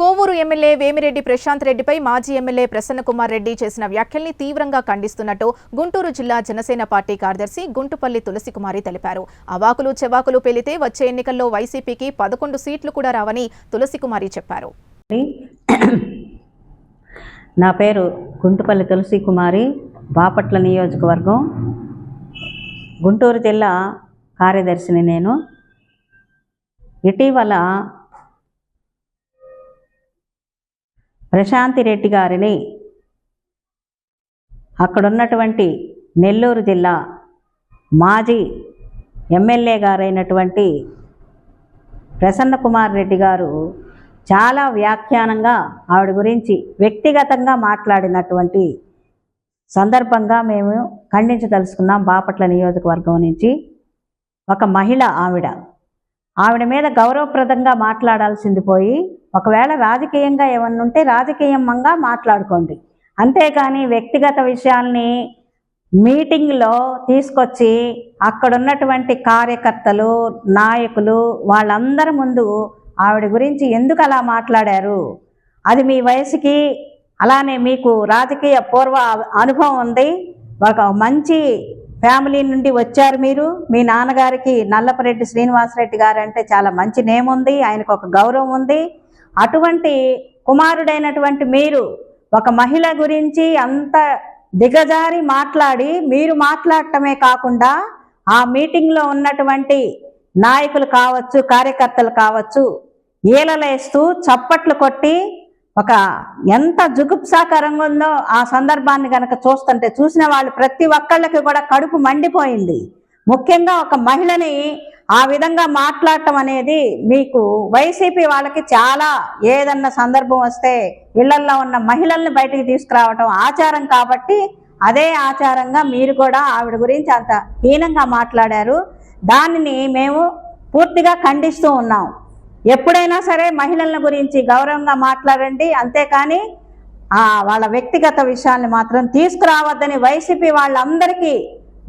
Kovur MLA Vemireddy Prashanth రెడ్డిపై మాజీ MLA Prasanna Kumar Reddy చేసిన వ్యాఖ్యల్ని తీవ్రంగా ఖండిస్తున్నట్టు గుంటూరు జిల్లా జనసేన పార్టీ కార్యదర్శి గుంటుపల్లి తులసికుమారి తెలిపారు. అవాకులు చెవాకులు పేలితే వచ్చే ఎన్నికల్లో వైసీపీకి పదకొండు సీట్లు కూడా రావని తులసికుమారి చెప్పారు. నా పేరు గుంటుపల్లి తులసి కుమారి బాపట్ల నియోజకవర్గం. గుంటూరు జిల్లా కార్యదర్శిని నేను. ఇటీవల ప్రశాంతి రెడ్డి గారిని అక్కడున్నటువంటి నెల్లూరు జిల్లా మాజీ ఎమ్మెల్యే గారైనటువంటి ప్రసన్నకుమార్ రెడ్డి గారు చాలా వ్యాఖ్యానంగా ఆవిడ గురించి వ్యక్తిగతంగా మాట్లాడినటువంటి సందర్భంగా మేము ఖండించదలుచుకున్నాం బాపట్ల నియోజకవర్గం నుంచి. ఒక మహిళ ఆవిడ. ఆవిడ మీద గౌరవప్రదంగా మాట్లాడాల్సింది పోయి ఒకవేళ రాజకీయంగా ఏమన్నా ఉంటే రాజకీయంగా మాట్లాడుకోండి. అంతేకాని వ్యక్తిగత విషయాల్ని మీటింగ్లో తీసుకొచ్చి అక్కడ ఉన్నటువంటి కార్యకర్తలు నాయకులు వాళ్ళందరి ముందు ఆవిడ గురించి ఎందుకు అలా మాట్లాడారు? అది మీ వయసుకి అలానే మీకు రాజకీయ పూర్వ అనుభవం ఉంది. ఒక మంచి ఫ్యామిలీ నుండి వచ్చారు మీరు. మీ నాన్నగారికి నల్లపరెడ్డి శ్రీనివాసరెడ్డి గారు అంటే చాలా మంచి నేమ్ ఉంది. ఆయనకు ఒక గౌరవం ఉంది. అటువంటి కుమారుడైనటువంటి మీరు ఒక మహిళ గురించి అంత దిగజారి మాట్లాడి మీరు మాట్లాడటమే కాకుండా ఆ మీటింగ్లో ఉన్నటువంటి నాయకులు కావచ్చు కార్యకర్తలు కావచ్చు ఈలలేస్తూ చప్పట్లు కొట్టి ఒక ఎంత జుగుప్సాకరంగా ఉందో ఆ సందర్భాన్ని కనుక చూస్తుంటే చూసిన వాళ్ళు ప్రతి ఒక్కళ్ళకి కూడా కడుపు మండిపోయింది. ముఖ్యంగా ఒక మహిళని ఆ విధంగా మాట్లాడటం అనేది మీకు వైసీపీ వాళ్ళకి చాలా ఏదన్నా సందర్భం వస్తే ఇళ్ళల్లో ఉన్న మహిళల్ని బయటికి తీసుకురావటం ఆచారం కాబట్టి అదే ఆచారంగా మీరు కూడా ఆవిడ గురించి అంత హీనంగా మాట్లాడారు. దానిని మేము పూర్తిగా ఖండిస్తూ ఉన్నాం. ఎప్పుడైనా సరే మహిళల గురించి గౌరవంగా మాట్లాడండి. అంతేకాని ఆ, వాళ్ళ వ్యక్తిగత విషయాల్ని మాత్రం తీసుకురావద్దని వైసీపీ వాళ్ళందరికీ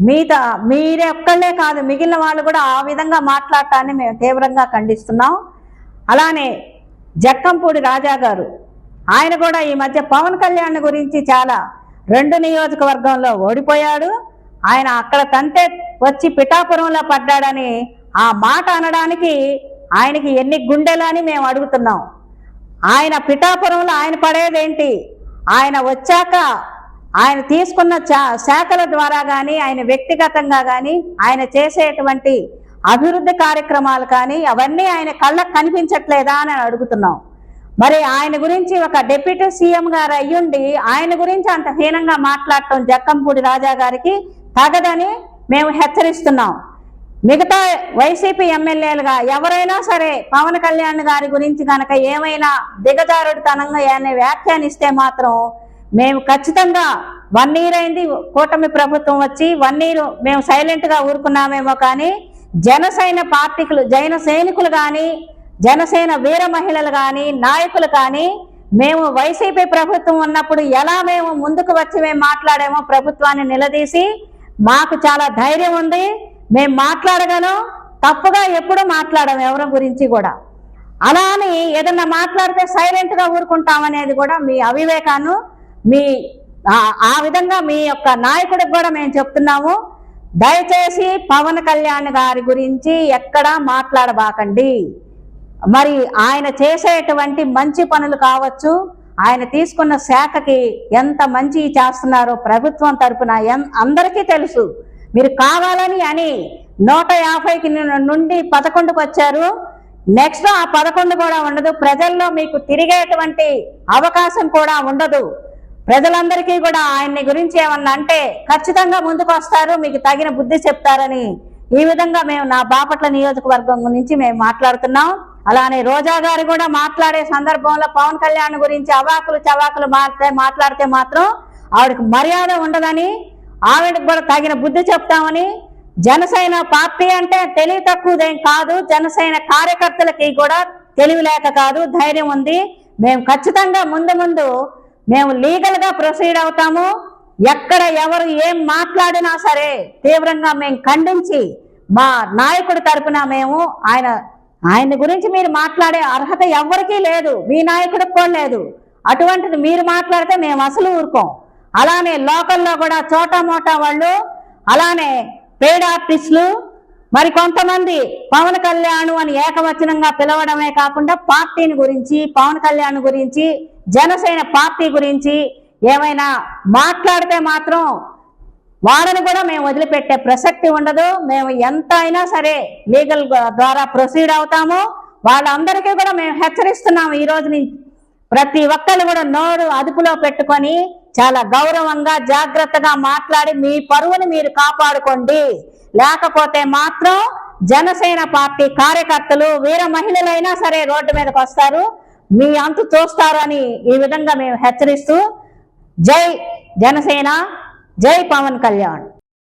మీతో మీరే ఒక్కళ్ళే కాదు మిగిలిన వాళ్ళు కూడా ఆ విధంగా మాట్లాడటాన్ని మేము తీవ్రంగా ఖండిస్తున్నాం. అలానే జక్కంపూడి రాజా గారు ఆయన కూడా ఈ మధ్య పవన్ కళ్యాణ్ గురించి చాలా రెండు నియోజకవర్గంలో ఓడిపోయాడు. ఆయన అక్కడ తంతే వచ్చి పిఠాపురంలో పడ్డాడని ఆ మాట అనడానికి ఆయనకి ఎన్ని గుండెలు అని మేము అడుగుతున్నాం. ఆయన పిఠాపురంలో ఆయన పడేదేంటి? ఆయన వచ్చాక ఆయన తీసుకున్న చా- శాఖల ద్వారా కానీ ఆయన వ్యక్తిగతంగా కానీ ఆయన చేసేటువంటి అభివృద్ధి కార్యక్రమాలు కానీ అవన్నీ ఆయన కళ్ళకు కనిపించట్లేదా అని అడుగుతున్నాం. మరి ఆయన గురించి ఒక డిప్యూటీ సీఎం గారు అయ్యుండి ఆయన గురించి అంత హీనంగా మాట్లాడటం జక్కంపూడి రాజా గారికి తగదని మేము హెచ్చరిస్తున్నాం. మిగతా వైసీపీ ఎమ్మెల్యేలుగా ఎవరైనా సరే పవన్ కళ్యాణ్ గారి గురించి కనుక ఏమైనా దిగజారుడితనంగా ఏమైనా వ్యాఖ్యానిస్తే మాత్రం మేము ఖచ్చితంగా వన్ ఇయర్ అయింది కూటమి ప్రభుత్వం వచ్చి వన్ ఇయర్ మేము సైలెంట్గా ఊరుకున్నామేమో కానీ జనసేన పార్టీకులు జైన సైనికులు కానీ జనసేన వీర మహిళలు కానీ నాయకులు కానీ మేము వైసీపీ ప్రభుత్వం ఉన్నప్పుడు ఎలా మేము ముందుకు వచ్చి మేము మాట్లాడామో ప్రభుత్వాన్ని నిలదీసి మాకు చాలా ధైర్యం ఉంది. మేము మాట్లాడగలం తప్పుగా ఎప్పుడు మాట్లాడము ఎవరి గురించి కూడా. అలా అని ఏదన్నా మాట్లాడితే సైలెంట్గా ఊరుకుంటామనేది కూడా మీ అవివేకాను మీ ఆ- విధంగా మీ యొక్క నాయకుడికి కూడా మేము చెప్తున్నాము. దయచేసి పవన్ కళ్యాణ్ గారి గురించి ఎక్కడా మాట్లాడబాకండి. మరి ఆయన చేసేటువంటి మంచి పనులు కావచ్చు ఆయన తీసుకున్న శాఖకి ఎంత మంచి చేస్తున్నారో ప్రభుత్వం తరపున అందరికీ తెలుసు. మీరు కావాలని అని నూట యాభైకి నుండి పదకొండుకు వచ్చారు. నెక్స్ట్ ఆ పదకొండు కూడా ఉండదు. ప్రజల్లో మీకు తిరిగేటువంటి అవకాశం కూడా ఉండదు. ప్రజలందరికీ కూడా ఆయన్ని గురించి ఏమన్నా అంటే ఖచ్చితంగా ముందుకు వస్తారు మీకు తగిన బుద్ధి చెప్తారని ఈ విధంగా మేము నా బాపట్ల నియోజకవర్గం నుంచి మేము మాట్లాడుతున్నాం. అలానే రోజా గారు కూడా మాట్లాడే సందర్భంలో పవన్ కళ్యాణ్ గురించి అవాకులు చవాకులు మాట్లాడితే మాట్లాడితే మాత్రం ఆవిడకి మర్యాద ఉండదని ఆవిడకి కూడా తగిన బుద్ధి చెప్తామని జనసేన పార్టీ అంటే తెలివి తక్కువదేం కాదు జనసేన కార్యకర్తలకి కూడా తెలివి లేక కాదు ధైర్యం ఉంది. మేము ఖచ్చితంగా ముందు ముందు మేము లీగల్గా ప్రొసీడ్ అవుతాము. ఎక్కడ ఎవరు ఏం మాట్లాడినా సరే తీవ్రంగా మేము ఖండించి మా నాయకుడి తరపున మేము ఆయన ఆయన గురించి మీరు మాట్లాడే అర్హత ఎవ్వరికీ లేదు. మీ నాయకుడికి కూడా లేదు. అటువంటిది మీరు మాట్లాడితే మేము అసలు ఊరుకోం. అలానే లోకల్లో కూడా చోటా మోటా వాళ్ళు అలానే పేడ్ ఆర్టిస్టులు మరి కొంతమంది పవన్ కళ్యాణ్ అని ఏకవచనంగా పిలవడమే కాకుండా పార్టీని గురించి పవన్ కళ్యాణ్ గురించి జనసేన పార్టీ గురించి ఏమైనా మాట్లాడితే మాత్రం వాళ్ళని కూడా మేము వదిలిపెట్టే ప్రసక్తి ఉండదు. మేము ఎంత అయినా సరే లీగల్ ద్వారా ప్రొసీడ్ అవుతాము. వాళ్ళందరికీ కూడా మేము హెచ్చరిస్తున్నాము. ఈ రోజు నుంచి ప్రతి ఒక్కళ్ళు కూడా నోరు అదుపులో పెట్టుకొని చాలా గౌరవంగా జాగ్రత్తగా మాట్లాడి మీ పరువుని మీరు కాపాడుకోండి. లేకపోతే మాత్రం జనసేన పార్టీ కార్యకర్తలు వీర మహిళలైనా సరే రోడ్డు మీదకి వస్తారు. మీ అంతు చూస్తారని ఈ విధంగా మేము హెచ్చరిస్తూ జై జనసేన జై పవన్ కళ్యాణ్.